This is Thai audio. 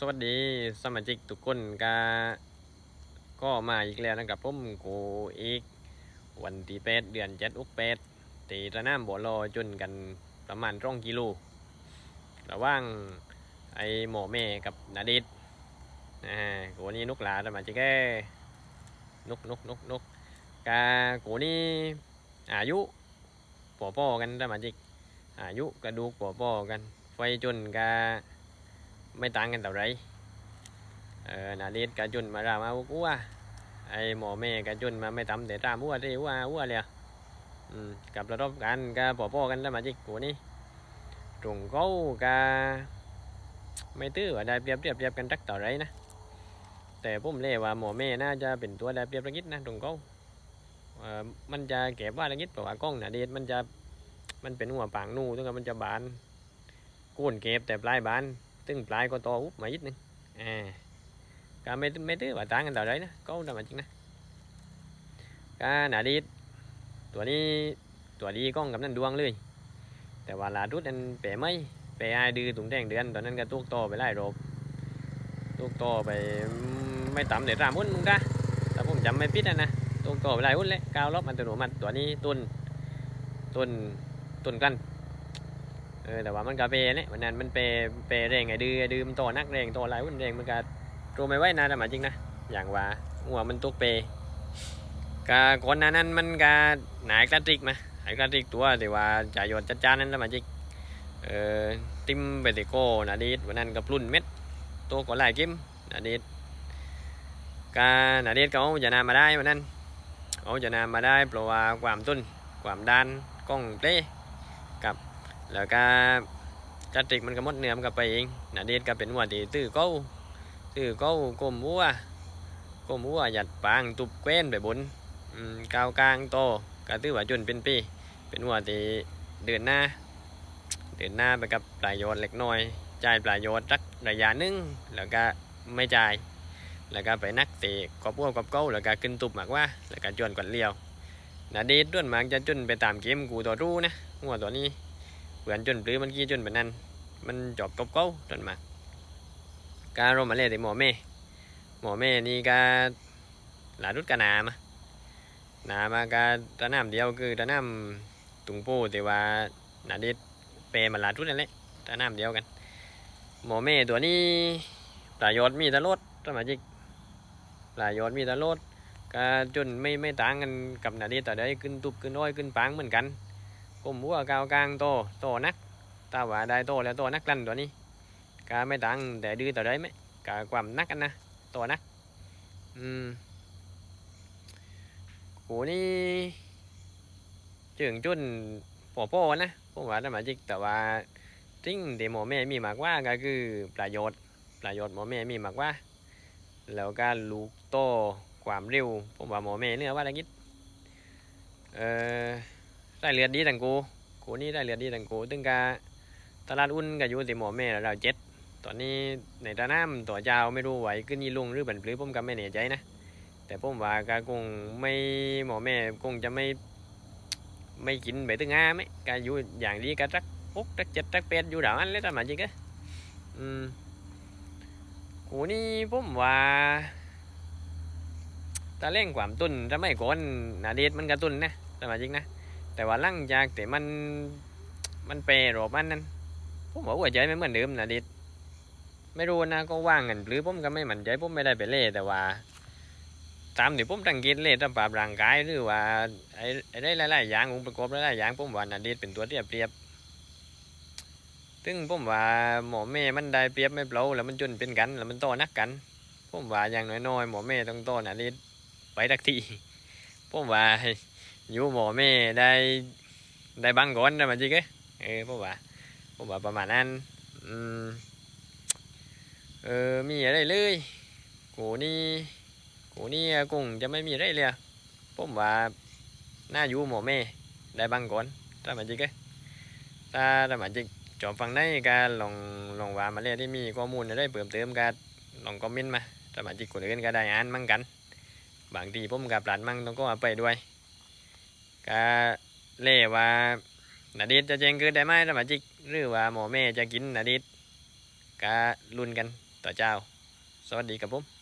สวัสดีสมาชิกทุกคนก็ก็มาอีกแล้วนะครับผมกูอีก วันที่แปดเดือนเจ็ดอุกแปดตีระน้ำบ่อรอจนกันประมาณร่องกิโลระว่างไอหมอแม่กับนาดิดนะฮะกูนี่นุกหลาสมาชิกแกนุกนุกนุกนุกกากูนี่อายุป่อปอกันสมาชิกอายุกระดูกป่อปอกัน ไฟจนกา ไม่ต่างกันเท่าไรเออนาดีดกะจุนมารามาวุกัวไอหมอแม่กะจุนมาไม่ทำแต่ตามวัวที่วัววัวเลยอืมกับระดบกันกะปอปอกันแล้วมาจิกกูนี่ตรงเขากะไม่ตื้อว่าได้เปรียบเทียบเทียบกันทักต่อไรนะแต่ผมเล่ว่าหมอแม่น่าจะเป็นตัวได้เปรียบระกิดนะตรงเขาเออมันจะเก็บว่าระกิดเพราะว่ากล้องนาดีดมันจะมันเป็นหัวปางนูต้งกับมันจะบานโก้นเก็บแต่ปลายบาน ตึงปลายก็โตอุบมา ít นึง à cả mấy mấy đứa bà tán กันต่อ đấy นะก็ทำมาจริงนะก็หนาดีตัวนี้ตัวดีก้องกับนั่นดวงเลย แต่ว่าลาดุดนั่นเป๋ไม่เป๋ไอดื้อตุงแดงเดือนตอนนั้นก็ตุกโตไปไล่รบตุกโตไปไม่ต่ำเดี๋ยวรามหุ้นมึงจ้าแต่ผมจำไม่ผิดนะนะตุกโตไปไล่หุ้นเลยกาวรอบมันตัวหนูมันตัวนี้ตุนตุนตุนกัน เออแต่ว่ามันก็เปเนี่ยวันนั้นมันเปเปแรงไงดื้อดื้อมันโตนักแรงโตอะไรวุ่นแรงมันก็รู้ไม่ไหวนะแต่หมายจริงนะอย่างว่าหัวมันตุกเปกาก่อนหน้านั้นมันก็หนายกระติกมาหนายกระติกตัวแต่ว่าจ่ายยอดจัดจานนั้นแต่หมายจริงเออติมเบติโกนาดีดวันนั้นก็ปลุ่นเม็ดโตก็หลายกิมนาดีดกานาดีดก็เอาจะนามาได้วันนั้นเอาจะนามาได้เพราะว่าความตุนความดานกล้องเต้ แล้วก็จัดติกมันก็มดเนื้อมันก็ไปเองนาเดชก็เป็นหัวที่ตื้อเก้าตื้อเก้าก้มวัวก้มวัวหยัดปางตุบเกว้นไปบนกาวกลางโตก็ตื้อว่าจนเป็นปี เป็นหัวที่เดินหน้า เดินหน้าไปกับปลายโยชน์เล็กน้อยจ่ายปลายโยชน์สักระยะหนึงแล้วก็ไม่จ่ายแล้วก็ไปนักเตะกอบวัวกอบเก้าแล้วก็ขึ้นตุบมากว่า แล้วก็จวนกวดเลี้ยวนาเดชด้วนมากจะจนไปตามเกมกูตัวรู้นะหัวตัวนี้ เพื่อนจนปรือมันกี้จนแบบนั้น มันจอบกบเก้าจนมาการรมาเล่แต่หมอแม่ หมอแม่นี่ก็หลาดุดกะนามาหนามากาตะน้ำเดียวคือตะน้ำตุงป้แต่ว่าหนาเด็ดเปรมาหลาดุดนั่นแหละตะน้ำเดียวกัน หมอแม่ตัวนี้ประโยชน์มีแตลดสมาชิกประโยชน์มีแตลดก็จนไม่ไม่ต่างกันกับหนาเด็ดแต่ได้ขึ้นตุบขึ้นอ้อยขึ้นปางเหมือนกัน ผมวัวกาวกลางโตโตนักตาว่าได้โตแล้วโตนักลั่นตัวนี้กาไม่ต่างแต่ดื้อต่อได้ไหมกาความนักกันนะโตนักอืมโหนี่จิงจุนปอโป้นะผมว่าได้มจิกแต่ว่าจริงเดหมอแม่มีมากว่าก็คือประโยชน์ประโยชน์หมอแม่มีมากกว่า แล้วก็ลูกโตความเร็วผมว่าหมอแม่เนื้อว่าอะไรกิดเออ ได้เลือดดีตังกูกูนี่ได้เลือดดีตังกูตึงกาตลาดอุ่นก็อยู่ที่หมอแม่แล้วเราเจ็ดตอนนี้ในตาน้ำตัวเจ้าไม่รู้ไหวขึ้นยี่ลุงหรือบันปลื้ผมก็ไม่แน่ใจนะแต่ผมว่าก็คงไม่หมอแม่คงจะไม่ไม่กินไปตึงอาไหมก็อยู่อย่างดีก็จักหกจักเจ็ดจักแปดอยู่ดาวอันเลยแต่มาจริงก็อืมกูนี่ผมว่าตาเล่งความตุนจะไม่ก่อนหนาเดชมันกระตุนนะแต่มาจริงนะ แต่ว่าลังจากแต่มันมันเปรรอบมันนั้นผมบอกว่าใจไม่เหมือนเดิมนะดิดไม่รู้นะก็ว่างกันหรือผมก็ไม่หมั่นใจผมไม่ได้ไปเล่แต่ว่าตามที่ผมตั้งกินเล่ตามปราบร่างกายหรือว่าไอ้ไอ้ได้หลายๆอย่างองค์ประกอบหลายๆอย่างผมว่านาดิเป็นตัวเทียบเปรียบซึ่งผมว่าหมอแม่มันได้เปรียบไม่เปล่าแล้วมันจนเป็นกัน แล้วมันโตนักกันผมว่าอย่างน้อยๆหมอแม่ต้องโตนาดิไปทักทีผมว่า อยู่หมอแม่ได้ได้บังก่อนนะมันจริงเออผมว่าผมว่าประมาณนั้นอืมเออมีอะไรเลยกูนี่กูนี่คงจะไม่มีอะไรเลยผมว่าน่าอยู่หมอแม่ได้บังก่อนถ้ามันจริงถ้าถ้ามันจริงจอมฟังได้ก็ลองลองว่ามาเลยที่มีข้อมูลอะไรเพิ่มเติมก็ลองคอมเมนต์มาถ้ามันจริงคนอื่นก็ได้อ่านมั่งกัน บางทีผมกับหลานมั่งต้องก็เอาไปด้วย ก็เล่ว่านาดิดจะเจงเกิดได้ไหมสมาชิกหรือว่าหมอแม่จะกินนาดิดก็ลุ้นกันต่อเจ้า สวัสดีครับผม